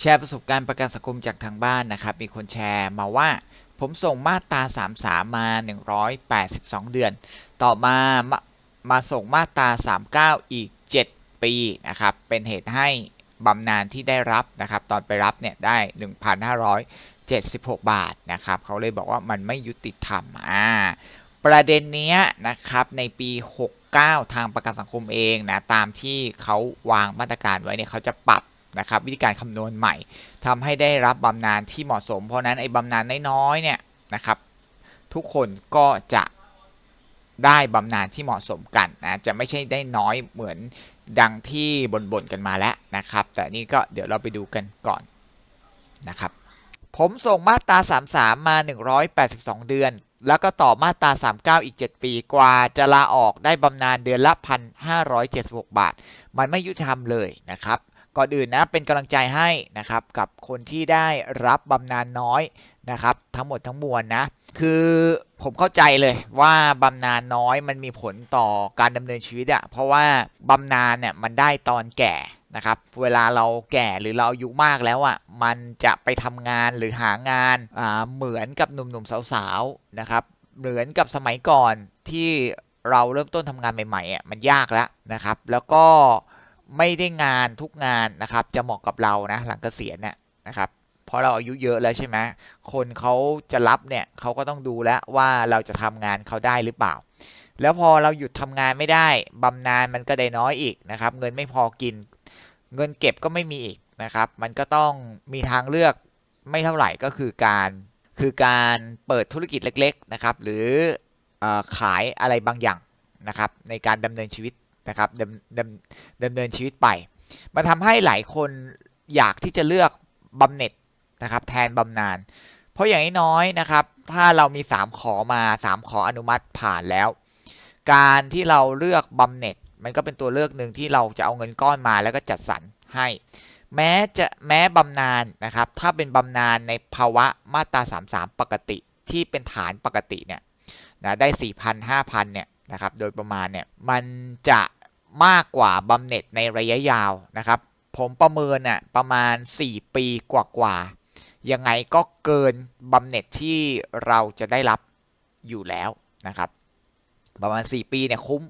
แชร์ประสบการณ์ประกันสังคมจากทางบ้านนะครับ มีคนแชร์มาว่า ผมส่งมาตรา 33 มา 182 เดือน ต่อมามามาส่งมาตรา 39 อีก 7 ปีนะครับ เป็นเหตุให้บำนาญที่ได้รับนะครับ ตอนไปรับเนี่ยได้ 1,576 บาทนะครับ เขาเลยบอกว่ามันไม่ยุติธรรมอ่าประเด็นเนี้ยนะครับในปี 69 ทางประกันสังคมเองนะตามที่เขาวางมาตรการไว้เนี่ยเขาจะปรับ นะครับวิธีการคำนวณใหม่ทำให้ได้รับบำนาญที่เหมาะสม เพราะฉะนั้นไอ้บำนาญน้อยๆเนี่ยนะครับทุกคนก็จะได้บำนาญที่เหมาะสมกันนะจะไม่ใช่ได้น้อยเหมือนดังที่บ่นๆกันมาแล้วนะครับ แต่นี่ก็เดี๋ยวเราไปดูกันก่อนนะครับผมส่งมาตรา 33 มา 182 เดือน แล้วก็ต่อมาตรา 39 อีก 7 ปีกว่าจะลาออกได้บำนาญเดือนละ 1,576 บาท มันไม่ยุติธรรมเลยนะครับ ก่อนอื่นนะเป็นกำลังใจให้นะครับกับคนที่ได้รับบำนาญน้อยนะครับ ทั้งหมดทั้งมวลนะคือผมเข้าใจเลยว่าบำนาญน้อยมันมีผลต่อการดำเนินชีวิตอะเพราะว่าบำนาญเนี่ยมันได้ตอนแก่นะครับเวลาเราแก่หรือเราอายุมากแล้วอะมันจะไปทำงานหรือหางานอ่าเหมือนกับหนุ่มๆสาวๆนะครับเหมือนกับสมัยก่อนที่เราเริ่มต้นทำงานใหม่ๆอะมันยากแล้วนะครับ แล้วก็ ไม่ได้งานทุกงานนะครับ จะเหมาะกับเรานะหลังเกษียณเนี่ยนะครับเพราะเราอายุเยอะแล้วใช่ไหมคนเขาจะรับเนี่ยเขาก็ต้องดูแล้วว่าเราจะทำงานเขาได้หรือเปล่า แล้วพอเราหยุดทำงานไม่ได้บำนาญมันก็ได้น้อยอีกนะครับ เงินไม่พอกิน เงินเก็บก็ไม่มีอีกนะครับ มันก็ต้องมีทางเลือกไม่เท่าไหร่ก็คือการคือการเปิดธุรกิจเล็ก ๆนะครับ หรือออขายอะไรบางอย่างนะครับ ในการดำเนินชีวิต นะครับดำดำดำเนินชีวิตไปมันทำให้หลายคนอยากที่จะเลือกบำเหน็จนะครับ แทนบำนาญเพราะอย่างน้อยนะครับ ถ้าเรามี 3 ขอมา 3 ขออนุมัติผ่านแล้ว การที่เราเลือกบำเหน็จ มันก็เป็นตัวเลือกหนึ่งที่เราจะเอาเงินก้อนมาแล้วก็จัดสรรให้ แม้จะแม้บำนาญนะครับ ถ้าเป็นบำนาญในภาวะมาตรา 33 ปกติที่เป็นฐานปกติเนี่ยนะได้ 4,000 5,000เนี่ยนะครับ โดยประมาณเนี่ยมันจะ มากกว่าบำเหน็จในระยะยาวนะครับ ผมประเมินน่ะประมาณ 4 ปีกว่าๆยังไงก็เกินบำเหน็จที่เราจะได้รับอยู่แล้วนะครับ ประมาณ 4 ปีเนี่ยคุ้ม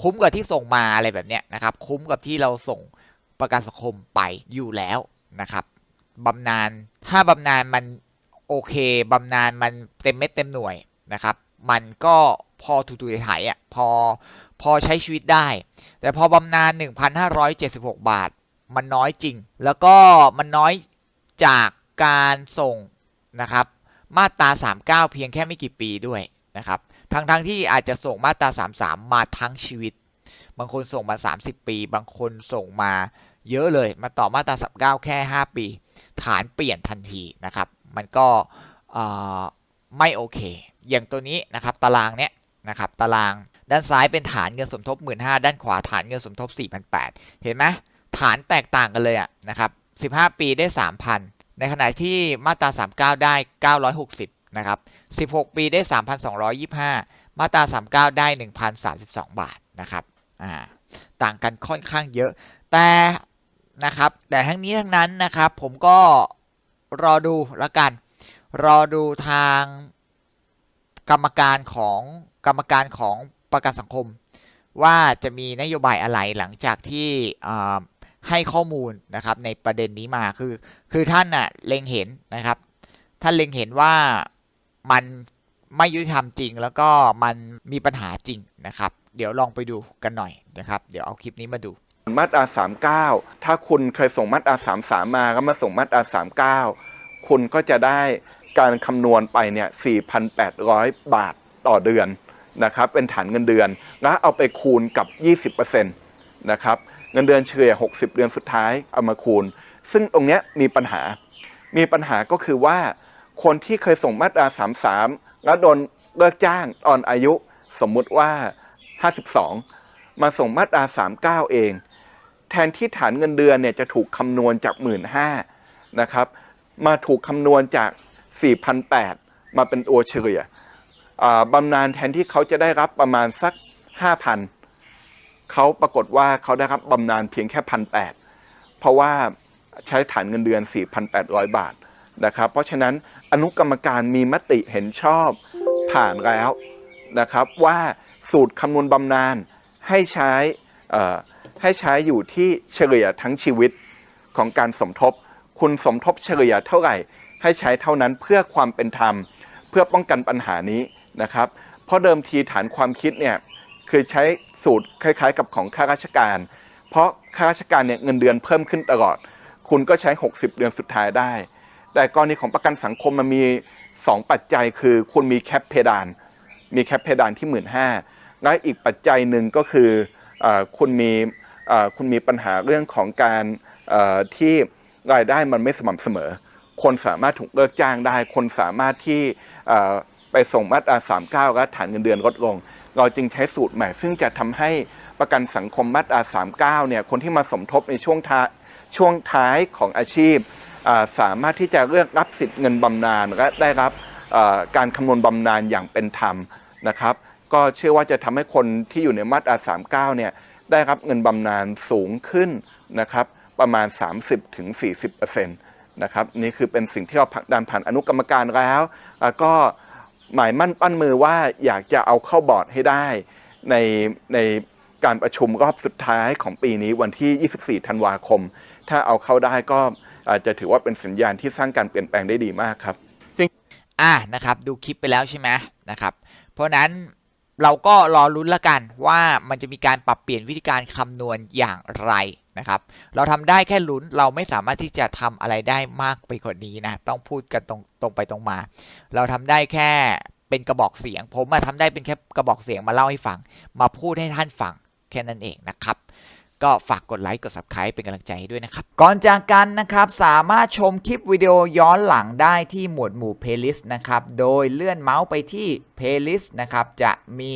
คุ้มกับที่ส่งมาอะไรแบบเนี้ยนะครับ คุ้มกับที่เราส่งประกันสังคมไปอยู่แล้วนะครับบำนาญถ้าบำนาญมันโอเคบำนาญมันเต็มเม็ดเต็มหน่วยนะครับ มันก็พอถูๆไถๆอะพอ พอใช้ชีวิตได้ แต่พอบำนาญ1,576 บาท มันน้อยจริง แล้วก็มันน้อยจากการส่งนะครับมาตรา 39 เพียงแค่ไม่กี่ปีด้วยนะครับทั้งๆทที่อาจจะส่งมาตรา 33 มาทั้งชีวิต บางคนส่งมา 30 ปี บางคนส่งมาเยอะเลย มาต่อมาตรา 39 แค่ 5 ปี ฐานเปลี่ยนทันทีนะครับ มันก็ไม่โอเค อย่างตัวนี้นะครับ ตารางเนี้ยนะครับ ตาราง ด้านซ้ายเป็นฐานเงินสมทบ 15,000ด้านขวาฐานเงินสมทบ 4,800 เห็นไหมฐานแตกต่างกันเลยอะนะครับ15 ปีได้ 3,000 ในขณะที่มาตรา 39 ได้ 960 นะครับ 16 ปีได้ 3,225 มาตรา 39 ได้ 1,032 บาทนะครับอ่าต่างกันค่อนข้างเยอะ แต่นะครับ แต่ทั้งนี้ทั้งนั้นนะครับ ผมก็รอดูล้วกัน รอดูทางกรรมการของกรรมการของ ประกันสังคม ว่าจะมีนโยบายอะไรหลังจากที่ให้ข้อมูลนะครับในประเด็นนี้มาคือ คือท่านน่ะเล็งเห็นนะครับ ท่านเล็งเห็นว่ามันไม่ยุติธรรมจริง แล้วก็มันมีปัญหาจริงนะครับ เดี๋ยวลองไปดูกันหน่อยนะครับ เดี๋ยวเอาคลิปนี้มาดูมาตรา39 ถ้าคุณเคยส่งมาตรา33 มาก็มาส่งมาตรา39 คุณก็จะได้การคำนวณไปเนี่ย4,800 บาทต่อเดือน นะครับเป็นฐานเงินเดือน แล้วเอาไปคูณกับ 20%นะครับเงินเดือนเฉลี่ย 60 เดือนสุดท้ายเอามาคูณ ซึ่งตรงนี้มีปัญหา มีปัญหาก็คือว่า คนที่เคยส่งมาตรา 33 แล้วโดนเลิกจ้างตอนอายุสมมุติว่า 52 มาส่งมาตรา 39 เอง แทนที่ฐานเงินเดือนเนี่ยจะถูกคำนวณจาก 1 5ื่นนะครับมาถูกคำนวณจาก 4,800 มาเป็นตัวเฉลี่ย บำนาญแทนที่เขาจะได้รับประมาณสัก 5,000เขาปรากฏว่าเขาได้รับบำนาญเพียงแค่พันแเพราะว่าใช้ฐานเงินเดือน 4,800 บาทนะครับเพราะฉะนั้นอนุกรรมการมีมติเห็นชอบผ่านแล้วนะครับว่าสูตรคำนวณบำนาญให้ใช้ให้ใช้อยู่ที่เฉลี่ยทั้งชีวิตของการสมทบ คุณสมทบเฉลี่ยเท่าไหร่ ให้ใช้เท่านั้นเพื่อความเป็นธรรม เพื่อป้องกันปัญหานี้ นะครับ เพราะเดิมทีฐานความคิดเนี่ยคือใช้สูตรคล้ายๆ กับของข้าราชการ เพราะข้าราชการเนี่ยเงินเดือนเพิ่มขึ้นตลอด คุณก็ใช้ 60 เดือนสุดท้ายได้ แต่กรณีของประกันสังคมมันมี 2 ปัจจัยคือคุณมีแคปเพดาน มีแคปเพดานที่1 5ื่นและอีกปัจจัยหนึ่งก็คืออคุณมีคุณมีปัญหาเรื่องของการที่รายได้มันไม่สม่ำเสมอ คนสามารถถูกเลิกจ้างได้ คนสามารถที่ ไปส่งมาตรา 39 และฐานเงินเดือนลดลง เราจึงใช้สูตรใหม่ ซึ่งจะทำให้ประกันสังคมมาตรา 39 เนี่ย คนที่มาสมทบในช่วงท้ายช่วงท้ายของอาชีพ สามารถที่จะเลือกรับสิทธิ์เงินบำนาญและได้รับการคำนวณบำนาญอย่างเป็นธรรมนะครับ ก็เชื่อว่าจะทำให้คนที่อยู่ในมาตรา 39 เนี่ยได้รับเงินบำนาญสูงขึ้นนะครับประมาณ 30-40%นะครับนี่คือเป็นสิ่งที่เราผลักดันผ่านอนุกรรมการแล้ว ก็ หมายมั่นปั้นมือว่าอยากจะเอาเข้าบอร์ดให้ได้ในในการประชุมรอบสุดท้ายของปีนี้วันที่ 24 ธันวาคม ถ้าเอาเข้าได้ก็อาจจะถือว่าเป็นสัญญาณที่สร้างการเปลี่ยนแปลงได้ดีมากครับอะนะครับดูคลิปไปแล้วใช่ไหมนะครับ เพราะฉะนั้นเราก็รอลุ้นละกันว่ามันจะมีการปรับเปลี่ยนวิธีการคำนวณอย่างไร นะครับ เราทำได้แค่ลุ้นเราไม่สามารถที่จะทำอะไรได้มากไปกว่านี้นะ ต้องพูดกันตรงตรงไปตรงมา เราทำได้แค่เป็นกระบอกเสียง ผมมาทำได้เป็นแค่กระบอกเสียงมาเล่าให้ฟัง มาพูดให้ท่านฟังแค่นั้นเองนะครับ ก็ฝากกดไลค์กด subscribe เป็นกำลังใจให้ด้วยนะครับ ก่อนจากกันนะครับ สามารถชมคลิปวิดีโอย้อนหลังได้ที่หมวดหมู่ playlist นะครับ โดยเลื่อนเมาส์ไปที่ playlist นะครับ จะมี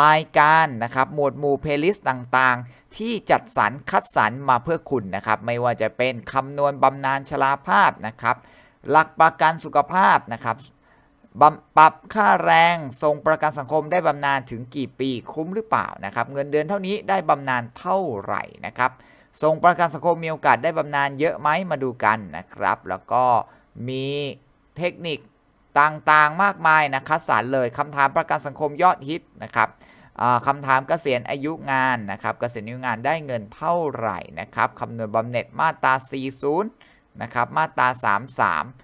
รายการนะครับ หมวดหมู่ playlist ต่างๆ ที่จัดสรรคัดสรรมาเพื่อคุณนะครับ ไม่ว่าจะเป็นคำนวณบำนาญชราภาพนะครับ หลักประกันสุขภาพนะครับ ปรับค่าแรงทรงประกันสังคมได้บำนาญถึงกี่ปีคุ้มหรือเปล่านะครับ เงินเดือนเท่านี้ได้บำนาญเท่าไหร่นะครับทรงประกันสังคมมีโอกาสได้บำนาญเยอะไหมมาดูกันนะครับ แล้วก็มีเทคนิคต่างๆมากมายนะคัดสรรเลยคำถามประกันสังคมยอดฮิตนะครับคำถามเกษียณอายุงานนะครับเกษียณอายุงานได้เงินเท่าไหร่นะครับคำนวณบำเหน็จมาตรา 40 นะครับ มาตรา 33